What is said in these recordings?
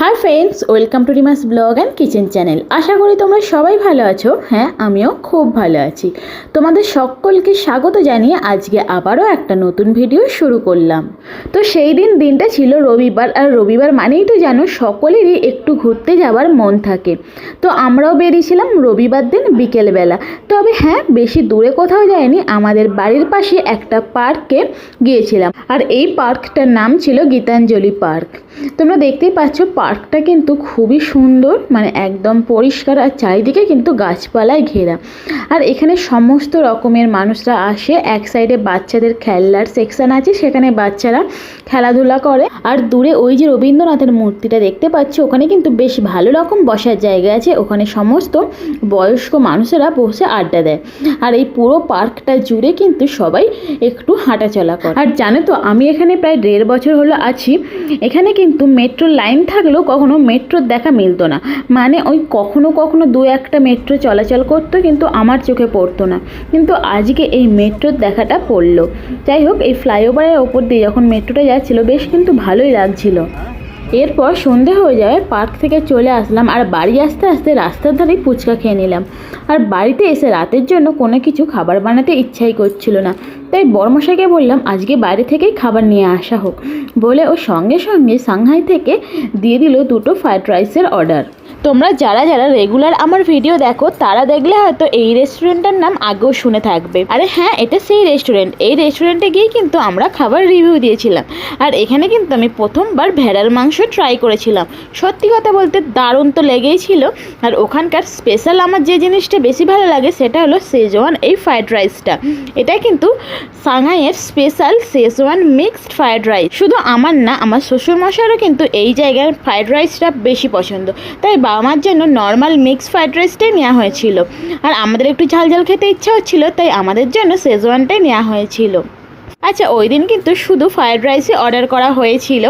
Hi friends welcome to Rima's blog and kitchen channel আশা করি তোমরা সবাই ভালো আছো। হ্যাঁ আমিও খুব ভালো আছি। তোমাদের সকলকে স্বাগত জানিয়ে আজকে আবারও একটা নতুন ভিডিও শুরু করলাম। তো সেই দিন দিনটা ছিল রবিবার, আর রবিবার মানেই তো জানো সকলেরই একটু ঘুরতে যাওয়ার মন থাকে। তো আমরাও বেরিয়েছিলাম রবিবার দিন বিকেলবেলা। তবে হ্যাঁ বেশি দূরে কোথাও যায়নি আমাদের বাড়ির পাশে একটা পার্কে গিয়েছিলাম। আর এই পার্কটার নাম ছিল গীতাঞ্জলি পার্ক। তোমরা দেখতেই পাচ্ছ পার্কটা কিন্তু খুবই সুন্দর মানে একদম পরিষ্কার আর চারিদিকে কিন্তু গাছপালায় ঘেরা। আর এখানে সমস্ত রকমের মানুষরা আসে, এক সাইডে বাচ্চাদের খেলনার সেকশন আছে, সেখানে বাচ্চারা খেলাধুলা করে। আর দূরে ওই যে রবীন্দ্রনাথের মূর্তিটা দেখতে পাচ্ছি, ওখানে কিন্তু বেশ ভালো রকম বসার জায়গা আছে। ওখানে সমস্ত বয়স্ক মানুষেরা বসে আড্ডা দেয়। আর এই পুরো পার্কটা জুড়ে কিন্তু সবাই একটু হাঁটাচলা করে। আর জানো তো, আমি এখানে প্রায় দেড় বছর হলো আছি। এখানে কিন্তু মেট্রো লাইন থাকলেও কখনো মেট্রোর দেখা মিলতো না। মানে ওই কখনো কখনো দু একটা মেট্রো চলাচল করতো, কিন্তু আমার চোখে পড়তো না। কিন্তু আজকে এই মেট্রোর দেখাটা পড়ল। যাই হোক, এই ফ্লাইওভারের ওপর দিয়ে যখন মেট্রোটা যাচ্ছিল, বেশ কিন্তু ভালোই লাগছিল। এরপর সন্ধে হয়ে যাওয়ায় পার্ক থেকে চলে আসলাম আর বাড়ি আসতে আসতে রাস্তার ধারেই ফুচকা খেয়ে নিলাম। আর বাড়িতে এসে রাতের জন্য কোনো কিছু খাবার বানাতে ইচ্ছাই করছিল না। তাই বর্মশাইকে বললাম, আজকে বাইরে থেকেই খাবার নিয়ে আসা হোক। বলে ও সঙ্গে সঙ্গে সাংহাই থেকে দিয়ে দিল দুটো ফ্রায়েড রাইসের অর্ডার। তোমরা যারা যারা রেগুলার আমার ভিডিও দেখো, তারা দেখলে হয়তো এই রেস্টুরেন্টের নাম আগেও শুনে থাকবে। আরে হ্যাঁ এটা সেই রেস্টুরেন্ট এই রেস্টুরেন্টে গিয়ে কিন্তু আমরা খাবার রিভিউ দিয়েছিলাম। আর এখানে কিন্তু আমি প্রথমবার ভেড়ার মাংস ট্রাই করেছিলাম। সত্যি কথা বলতে দারুণ তো লেগেই ছিল। আর ওখানকার স্পেশাল আমার যে জিনিসটা বেশি ভালো লাগে, সেটা হলো শেজওয়ান এই ফ্রায়েড রাইসটা এটা কিন্তু সাংহাইয়ের special schezwan mixed fried rice শুধু আমার না, আমার শ্বশুরমশাইরও কিন্তু এই জায়গার ফ্রায়েড রাইসটা বেশি পছন্দ। তাই বাবা মার জন্য নর্মাল মিক্স ফ্রাইড রাইসটাই নেওয়া হয়েছিল। আর আমাদের একটু ঝাল ঝাল খেতে ইচ্ছা হচ্ছিল তাই আমাদের জন্য শেজওয়ানটাই নেওয়া হয়েছিল। আচ্ছা ওই দিন কিন্তু শুধু ফ্রায়েড রাইসই অর্ডার করা হয়েছিল।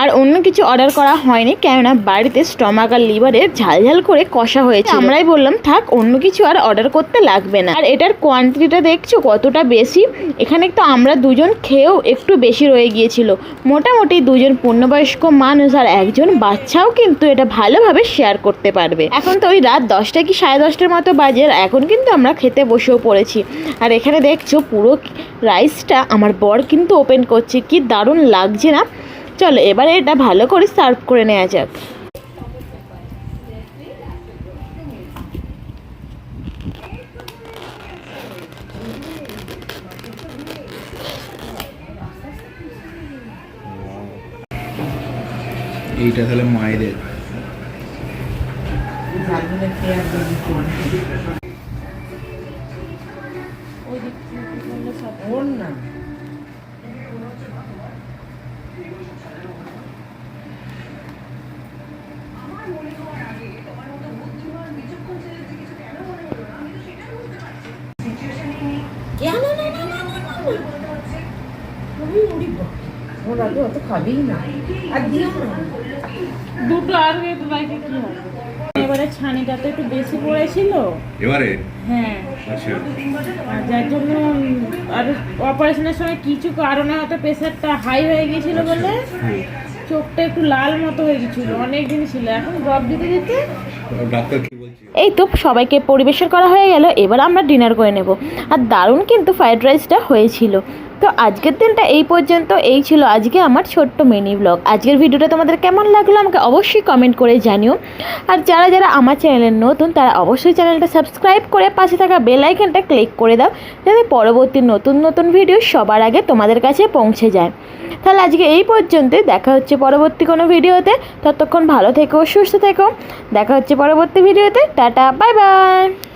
আর অন্য কিছু অর্ডার করা হয়নি কেননা বাড়িতে স্টমাক আর লিভারের ঝাল ঝাল করে কষা হয়েছে আমরাই বললাম থাক অন্য কিছু আর অর্ডার করতে লাগবে না। আর এটার কোয়ান্টিটিটা দেখছ কতটা বেশি? এখানে তো আমরা দুজন খেয়েও একটু বেশি রয়ে গিয়েছিল। মোটামুটি দুজন পূর্ণবয়স্ক মানুষ আর একজন বাচ্চাও কিন্তু এটা ভালোভাবে শেয়ার করতে পারবে। এখন তো ওই রাত দশটা কি সাড়ে দশটার মতো বাজে আর এখন কিন্তু আমরা খেতে বসেও পড়েছি। আর এখানে দেখছ পুরো রাইসটা আমার বর কিন্তু ওপেন করছে। কি দারুণ লাগছে না? চলো এবারে এটা ভালো করে সার্ভ করে নেওয়া যাক। এইটা তাহলে মায়েদের। ওর না কেন না না না না না তুমি উড়ি ওরা তো অত খাবেই না। আর দিও না। দুটো আর কি হবে? এবারে ছানিটা তো একটু বেশি পড়েছিল। এবারে? হ্যাঁ। আচ্ছা। যার জন্য আর অপারেশনের সময় কিছু কারণে হয়তো প্রেশারটা হাই হয়ে গিয়েছিল বলে হ্যাঁ। চোখটা একটু লাল মতো হয়ে গেছিল অনেক দিন ছিল। এখন ড্রপ দিতে দিতে ডাক্তার এই তো সবাইকে পরিবেশন করা হয়ে গেল, এবার আমরা ডিনার করে নেব। আর দারুণ কিন্তু ফ্রাইড রাইসটা হয়েছিল। তো আজকের দিনটা এই পর্যন্ত, এই ছিল আজকে আমার ছোট্ট মিনি ব্লগ আজকের ভিডিওটা তোমাদের কেমন লাগল আমাকে অবশ্যই কমেন্ট করে জানিও। আর যারা যারা আমার চ্যানেলের নতুন, তারা অবশ্যই চ্যানেলটা সাবস্ক্রাইব করে পাশে থাকা বেল আইকনটা ক্লিক করে দাও, যাতে পরবর্তী নতুন নতুন ভিডিও সবার আগে তোমাদের কাছে পৌঁছে যায়। তাহলে আজকে এই পর্যন্ত, দেখা হচ্ছে পরবর্তী কোনো ভিডিওতে। ততক্ষণ ভালো থেকো, সুস্থ থেকো। দেখা হচ্ছে পরবর্তী ভিডিওতে। Tata bye bye